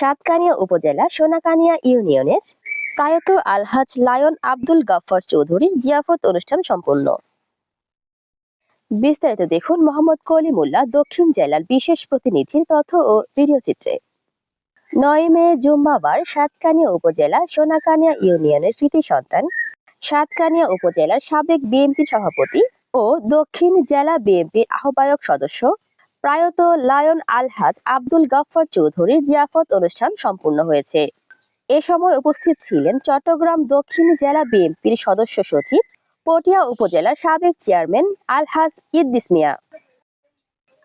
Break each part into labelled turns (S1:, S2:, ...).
S1: সাতকানিয়া উপজেলা সোনাকানিয়া ইউনিয়নের প্রয়াত আলহাজ লায়ন আব্দুল গাফফার চৌধুরীর জিয়াফত অনুষ্ঠান সম্পন্ন। বিস্তারিত দেখুন মোহাম্মদ কলিমুল্লাহ দক্ষিণ জেলার বিশেষ প্রতিনিধির তথ্য ও ভিডিও চিত্রে। নয় মে জুম্মাবার সাতকানিয়া উপজেলা সোনাকানিয়া ইউনিয়নের কৃতি সন্তান, সাতকানিয়া উপজেলার সাবেক বিএনপি সভাপতি ও দক্ষিণ জেলা বিএনপির আহ্বায়ক সদস্য প্রয়াত লায়ন আলহাজ আব্দুল গাফফার চৌধুরীর জিয়াফত অনুষ্ঠান সম্পূর্ণ হয়েছে। এ সময় উপস্থিত ছিলেন চট্টগ্রাম দক্ষিণ জেলা বিএনপির সদস্য সচিব, পটিয়া উপজেলার সাবেক চেয়ারম্যান আলহাজ ইদ্দিস মিয়া।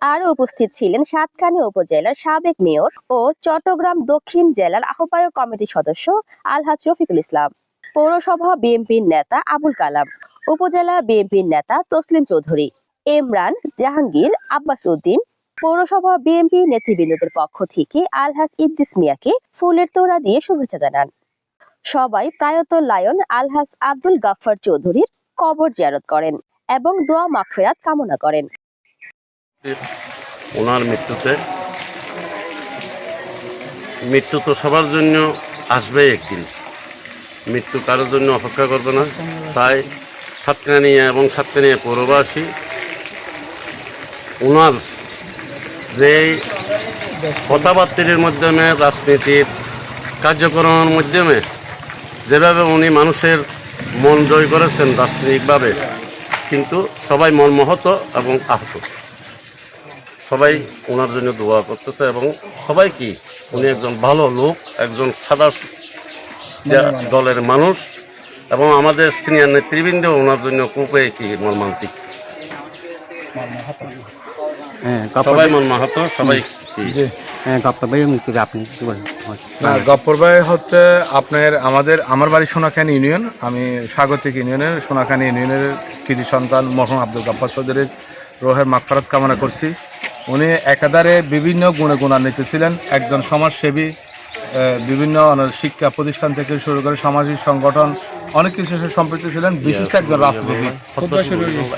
S1: আরও উপস্থিত ছিলেন সাতকানি উপজেলার সাবেক মেয়র ও চট্টগ্রাম দক্ষিণ জেলার আহ্বায়ক কমিটির সদস্য আলহাজ রফিকুল ইসলাম। পৌরসভা বিএনপির নেতা আবুল কালাম, উপজেলা বিএনপির নেতা তসলিম চৌধুরী ইমরান জাহাঙ্গীর, আব্বাস উদ্দিন পৌরসভা বিএনপি নেতৃবৃন্দদের পক্ষ থেকে আলহাজ ইদ্দিস মিয়াকে ফুলের তোড়া দিয়ে শুভেচ্ছা জানান। সবাই প্রায়ত লায়ন আলহাজ আব্দুল গাফফার চৌধুরীর কবর জিয়ারত করেন এবং দোয়া মাগফিরাত কামনা করেন।
S2: ওনার মৃত্যুতে, মৃত্যু তো সবার জন্য আসবে একদিন। মৃত্যু কারোর জন্য অপেক্ষা করবে না। তাই সাতকানিয়া এবং সাতকানিয়া পৌরবাসী, ওনার যে কথাবার্তার মাধ্যমে, রাজনীতির কার্যক্রমের মাধ্যমে যেভাবে উনি মানুষের মন জয় করেছেন রাজনৈতিকভাবে, কিন্তু সবাই মনমহত এবং আহত। সবাই ওনার জন্য দোয়া করতেছে এবং সবাই কি, উনি একজন ভালো লোক, একজন সাদা দলের মানুষ এবং আমাদের সিনিয়র নেতৃবৃন্দ ওনার জন্য খুবই কি মর্মান্তিক?
S3: হ্যাঁ
S2: সবাই
S3: হ্যাঁ গপ্পা ভাই মুক্তি আপনি কি বলেন?
S4: না গপ্পর ভাই হচ্ছে আপনার আমাদের আমার বাড়ি সোনাখানি ইউনিয়ন আমি স্বাগতিক ইউনিয়নের সোনাখানি ইউনিয়নের কৃতি সন্তান মরহুম আব্দুল গাব্বার চৌধুরীর রোহের মাগফারাত কামনা করছি। উনি একাধারে বিভিন্ন গুণে গুণান্বিত ছিলেন একজন সমাজসেবী বিভিন্ন শিক্ষা প্রতিষ্ঠান থেকে শুরু করে সামাজিক সংগঠন অনেক কিছু সাথে সম্পৃক্ত ছিলেন বিশিষ্ট একজন রাজনীতিবিদ।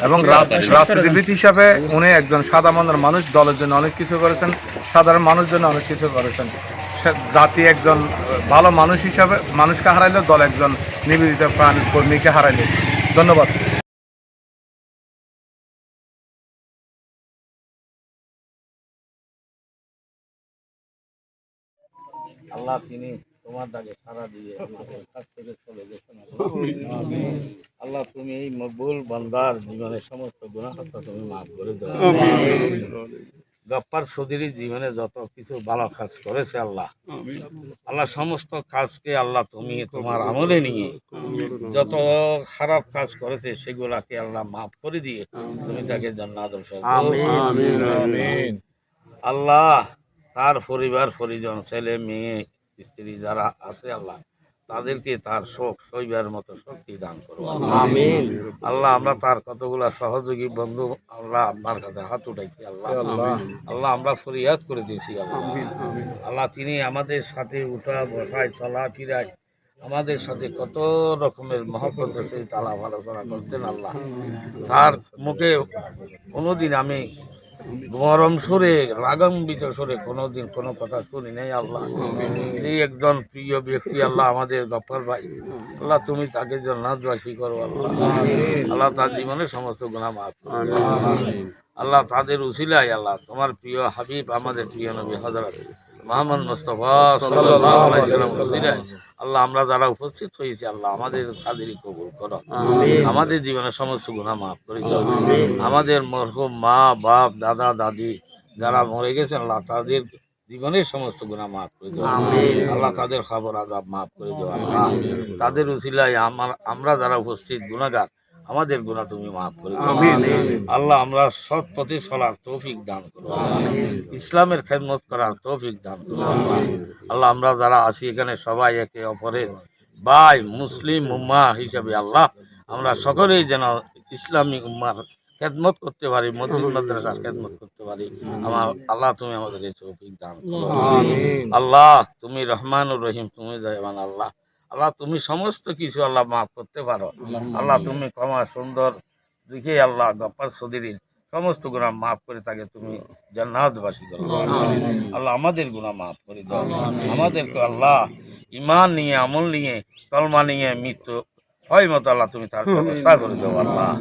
S4: এবং রাজ- রাজনীতিবিদ হিসাবে উনি একজন সাদা মানুষ দলের জন্য অনেক কিছু করেছেন সাধারণ মানুষের জন্য অনেক কিছু করেছেন। জাতি একজন ভালো মানুষ হিসাবে মানুষকে হারাইলো দল একজন নিবেদিত প্রাণ কর্মীকে হারাইলো। ধন্যবাদ।
S5: আল্লাহ তিনি তোমার দাগে সারা দিয়ে আমাদের কাছ থেকে চলে গেছেন আল্লাহ তুমি এই মকবুল বান্দার জীবনের সমস্ত গুণাহতা তুমি মাফ করে দাও। গপ্পার সদিরি জীবনে যত কিছু ভালো কাজ করেছে আল্লাহ আল্লাহ সমস্ত কাজকে আল্লাহ তুমি তোমার আমলে নিয়ে যত খারাপ কাজ করেছে সেগুলাকে আল্লাহ মাফ করে দিয়ে তুমি তাকে জান্নাত আল্লাহ তার পরিবার পরিজন ছেলে মেয়ে স্ত্রী যারা আছে আল্লাহ তাদেরকে তার শোক সইবার মতো শক্তি দান করো। আল্লাহ আমরা তার কতগুলা সহযোগী বন্ধু আল্লাহ আপনার কাছে হাত উঠাইছি আল্লাহ। আল্লাহ। আমরা ফরিয়াদ করে দিয়েছি আল্লাহ। আল্লাহ তিনি আমাদের সাথে উঠা বসায় চলা ফিরায় আমাদের সাথে কত রকমের মহব্বতের সহিত আলাপ আলোচনা করতেন আল্লাহ। তার মুখে কোনোদিন আমি গরম সুরে রাগাম্বিত সুরে কোনোদিন কোনো কথা শুনি নাই আল্লাহ। সেই একজন প্রিয় ব্যক্তি আল্লাহ আমাদের গফর ভাই। আল্লাহ তুমি তাকে জন্নাথবাসী করো আল্লাহ। আল্লাহ তার জীবনে সমস্ত গুণা মাফ। আল্লাহ তাদের উসিলাই আল্লাহ তোমার প্রিয় হাবিব আমাদের প্রিয় নবী হজরত মোহাম্মদ মুস্তফা উসিলাই আল্লাহ আমরা যারা উপস্থিত হয়েছি আল্লাহ আমাদের কাদেরই কবুল করো। আমাদের জীবনের সমস্ত গুণা মাফ করে আমাদের মরহুম মা বাপ দাদা দাদি যারা মরে গেছেন আল্লাহ তাদের জীবনের সমস্ত গুণা মাফ করে দেওয়া আল্লাহ তাদের খবর আজাব মাফ করে দেওয়া তাদের উসিলায় আমার আমরা যারা উপস্থিত গুণাগার আমাদের গুণা তুমি মাফ করে আল্লাহ আমরা সৎ পথে চলার তৌফিক দান করো ইসলামের খেদমত করার তৌফিক দান করো আল্লাহ। আমরা যারা আছি এখানে সবাই একে অপরের ভাই মুসলিম উম্মা হিসাবে আল্লাহ আমরা সকলেই যেন ইসলামী উম্মার খেদমত করতে পারি মসজিদ মাদ্রাসার খেদমত করতে পারি। আমার আল্লাহ তুমি আমাদের এই তৌফিক দান করো আল্লাহ তুমি রহমান রহিম তুমি দয়াবান আল্লাহ। আল্লাহ তুমি সমস্ত কিছু আল্লাহ মাফ করতে পারো। আল্লাহ তুমি ক্ষমা সুন্দর দিকে আল্লাহ গপ্পার সদিরিন সমস্ত গুণা মাফ করে তাকে তুমি জান্নাতবাসী করো। আল্লাহ আমাদের গুণা মাফ করে দাও। আমাদেরকে আল্লাহ ইমান নিয়ে আমল নিয়ে কলমা নিয়ে মৃত্যু هاي مطلع تومي تعرف. مستغفر دو والله.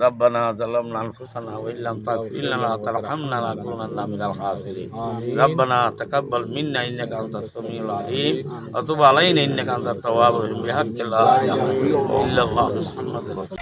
S5: ربنا ظلمنا أنفسنا وإن لم تغفر لنا ترحمنا لنكونن من الخاسرين. ربنا تقبل منا إنك أنت السميع العليم. وتب علينا إنك أنت التواب بحق الله. إلا الله. محمد